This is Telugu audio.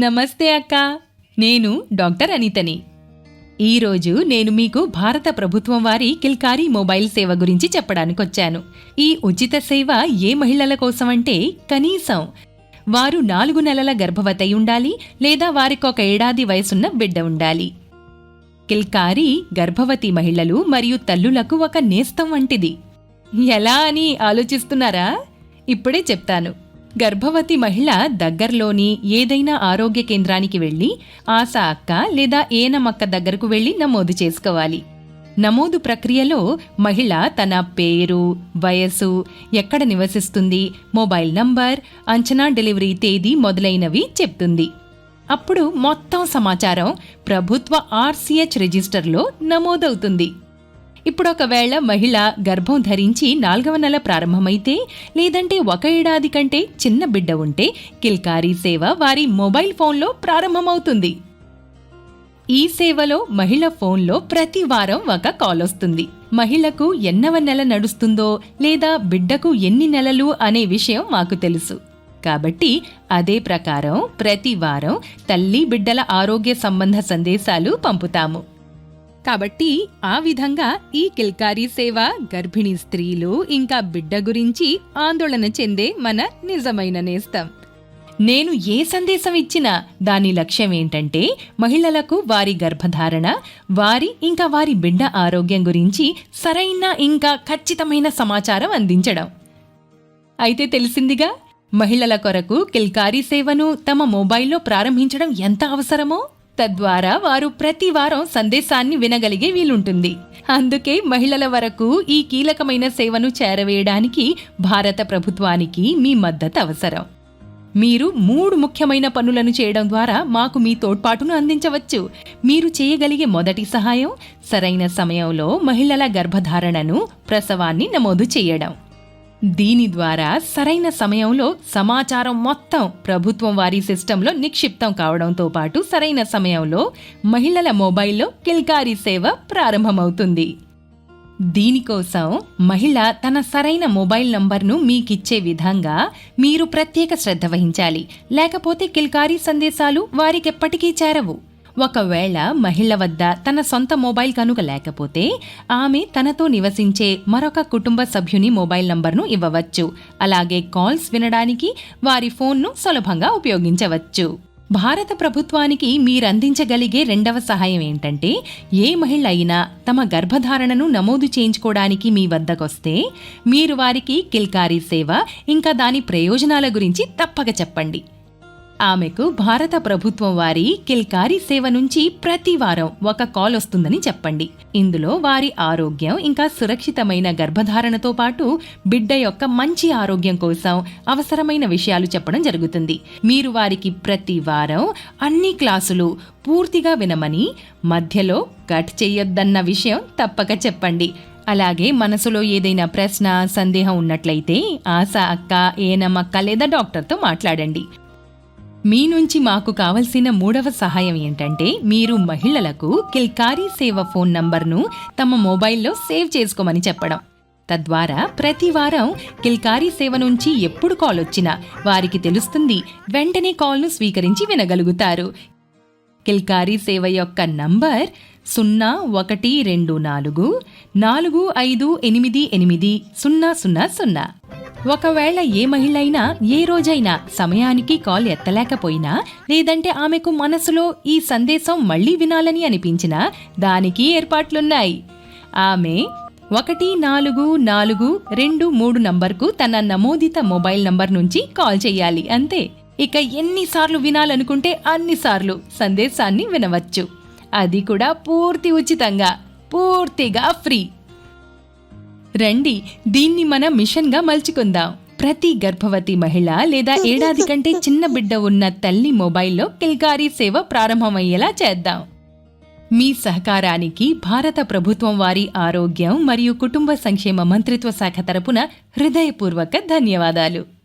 నమస్తే అక్క. నేను డాక్టర్ అనితని. ఈరోజు నేను మీకు భారత ప్రభుత్వం వారి కిల్కారీ మొబైల్ సేవ గురించి చెప్పడానికి వచ్చాను ఈ ఉచిత సేవ ఏ మహిళల కోసమంటే కనీసం వారు నాలుగు నెలల గర్భవతి ఉండాలి లేదా వారికొక ఏడాది వయసున్న బిడ్డ ఉండాలి. కిల్కారీ గర్భవతి మహిళలు మరియు తల్లులకు ఒక నేస్తం వంటిది. ఎలా అని ఆలోచిస్తున్నారా? ఇప్పుడే చెప్తాను. గర్భవతి మహిళ దగ్గరలోని ఏదైనా ఆరోగ్య కేంద్రానికి వెళ్ళి ఆశా అక్క లేదా ఏనమక్క దగ్గరకు వెళ్ళి నమోదు చేసుకోవాలి. నమోదు ప్రక్రియలో మహిళ తన పేరు వయసు ఎక్కడ నివసిస్తుంది మొబైల్ నంబర్ అంచనా డెలివరీ తేదీ మొదలైనవి చెప్తుంది. అప్పుడు మొత్తం సమాచారం ప్రభుత్వ ఆర్సీహెచ్ రిజిస్టర్లో నమోదవుతుంది. ఇప్పుడు ఒకవేళ మహిళ గర్భం ధరించి నాలుగవ నెల ప్రారంభమైతే లేదంటే ఒక ఏడాది కంటే చిన్న బిడ్డ ఉంటే కిల్కారీ సేవ వారి మొబైల్ ఫోన్లో ప్రారంభమవుతుంది. ఈ సేవలో మహిళ ఫోన్లో ప్రతి వారం ఒక కాల్ వస్తుంది. మహిళకు ఎన్నవ నెల నడుస్తుందో లేదా బిడ్డకు ఎన్ని నెలలు అనే విషయం మాకు తెలుసు. కాబట్టి అదే ప్రకారం ప్రతి వారం తల్లి బిడ్డల ఆరోగ్య సంబంధ సందేశాలు పంపుతాము. కాబట్టి ఆ విధంగా ఈ కిల్కారీ సేవ గర్భిణీ స్త్రీలు ఇంకా బిడ్డ గురించి ఆందోళన చెందే మన నిజమైన నేస్తం. నేను ఏ సందేశం ఇచ్చినా దాని లక్ష్యం ఏంటంటే మహిళలకు వారి గర్భధారణ వారి ఇంకా వారి బిడ్డ ఆరోగ్యం గురించి సరైన ఇంకా ఖచ్చితమైన సమాచారం అందించడం. అయితే తెలిసిందిగా మహిళల కొరకు కిల్కారీ సేవను తమ మొబైల్లో ప్రారంభించడం ఎంత అవసరమో? తద్వారా వారు ప్రతి వారం సందేశాన్ని వినగలిగే వీలుంటుంది. అందుకే మహిళల వరకు ఈ కీలకమైన సేవను చేరవేయడానికి భారత ప్రభుత్వానికి మీ మద్దతు అవసరం. మీరు మూడు ముఖ్యమైన పనులను చేయడం ద్వారా మాకు మీ తోడ్పాటును అందించవచ్చు. మీరు చేయగలిగే మొదటి సహాయం సరైన సమయంలో మహిళల గర్భధారణను ప్రసవాన్ని నమోదు చేయడం. దీని ద్వారా సరైన సమయంలో సమాచారం మొత్తం ప్రభుత్వం వారి సిస్టంలో నిక్షిప్తం కావడంతో పాటు సరైన సమయంలో మహిళల మొబైల్లో కిల్కారీ సేవ ప్రారంభమవుతుంది. దీనికోసం మహిళ తన సరైన మొబైల్ నంబర్ను మీకిచ్చే విధంగా మీరు ప్రత్యేక శ్రద్ధ వహించాలి. లేకపోతే కిల్కారీ సందేశాలు వారికెప్పటికీ చేరవు. ఒకవేళ మహిళ వద్ద తన సొంత మొబైల్ కనుక లేకపోతే ఆమె తనతో నివసించే మరొక కుటుంబ సభ్యుని మొబైల్ నంబర్ను ఇవ్వవచ్చు. అలాగే కాల్స్ వినడానికి వారి ఫోన్ను సులభంగా ఉపయోగించవచ్చు. భారత ప్రభుత్వానికి మీరందించగలిగే రెండవ సహాయం ఏంటంటే ఏ మహిళ అయినా తమ గర్భధారణను నమోదు చేయించుకోవడానికి మీ వద్దకొస్తే మీరు వారికి కిల్కారీ సేవ ఇంకా దాని ప్రయోజనాల గురించి తప్పక చెప్పండి. ఆమెకు భారత ప్రభుత్వం వారి కిల్కారి సేవ నుంచి ప్రతి వారం ఒక కాల్ వస్తుందని చెప్పండి. ఇందులో వారి ఆరోగ్యం ఇంకా సురక్షితమైన గర్భధారణతో పాటు బిడ్డ యొక్క మంచి ఆరోగ్యం కోసం అవసరమైన విషయాలు చెప్పడం జరుగుతుంది. మీరు వారికి ప్రతి వారం అన్ని క్లాసులు పూర్తిగా వినమని మధ్యలో కట్ చేయొద్దన్న విషయం తప్పక చెప్పండి. అలాగే మనసులో ఏదైనా ప్రశ్న సందేహం ఉన్నట్లయితే ఆశా అక్క ఏనమ్మక్క లేదా డాక్టర్తో మాట్లాడండి. మీ నుంచి మాకు కావలసిన మూడవ సహాయం ఏంటంటే మీరు మహిళలకు కిల్కారీ సేవ ఫోన్ నంబర్ను తమ మొబైల్లో సేవ్ చేసుకోమని చెప్పడం. తద్వారా ప్రతి వారం కిల్కారీ సేవ నుంచి ఎప్పుడు కాల్ వచ్చినా వారికి తెలుస్తుంది వెంటనే కాల్ను స్వీకరించి వినగలుగుతారు. కిల్కారీ సేవ యొక్క నంబర్ సున్నా ఒకటి రెండు నాలుగు నాలుగు ఐదు ఎనిమిది ఎనిమిది సున్నా సున్నా సున్నా. ఒకవేళ ఏ మహిళ అయినా ఏ రోజైనా సమయానికి కాల్ ఎత్తలేకపోయినా లేదంటే ఆమెకు మనసులో ఈ సందేశం మళ్ళీ వినాలని అనిపించినా దానికి ఏర్పాట్లున్నాయి. ఆమె ఒకటి నాలుగు నాలుగు రెండు మూడు నంబర్కు తన నమోదిత మొబైల్ నంబర్ నుంచి కాల్ చేయాలి అంతే. ఇక ఎన్నిసార్లు వినాలనుకుంటే అన్నిసార్లు సందేశాన్ని వినవచ్చు. అది కూడా పూర్తి ఉచితంగా పూర్తిగా ఫ్రీ. రండి దీన్ని మన మిషన్గా మలుచుకుందాం. ప్రతి గర్భవతి మహిళ లేదా ఏడాది కంటే చిన్న బిడ్డ ఉన్న తల్లి మొబైల్లో కిల్కారీ సేవ ప్రారంభమయ్యేలా చేద్దాం. మీ సహకారానికి భారత ప్రభుత్వం వారి ఆరోగ్యం మరియు కుటుంబ సంక్షేమ మంత్రిత్వ శాఖ తరపున హృదయపూర్వక ధన్యవాదాలు.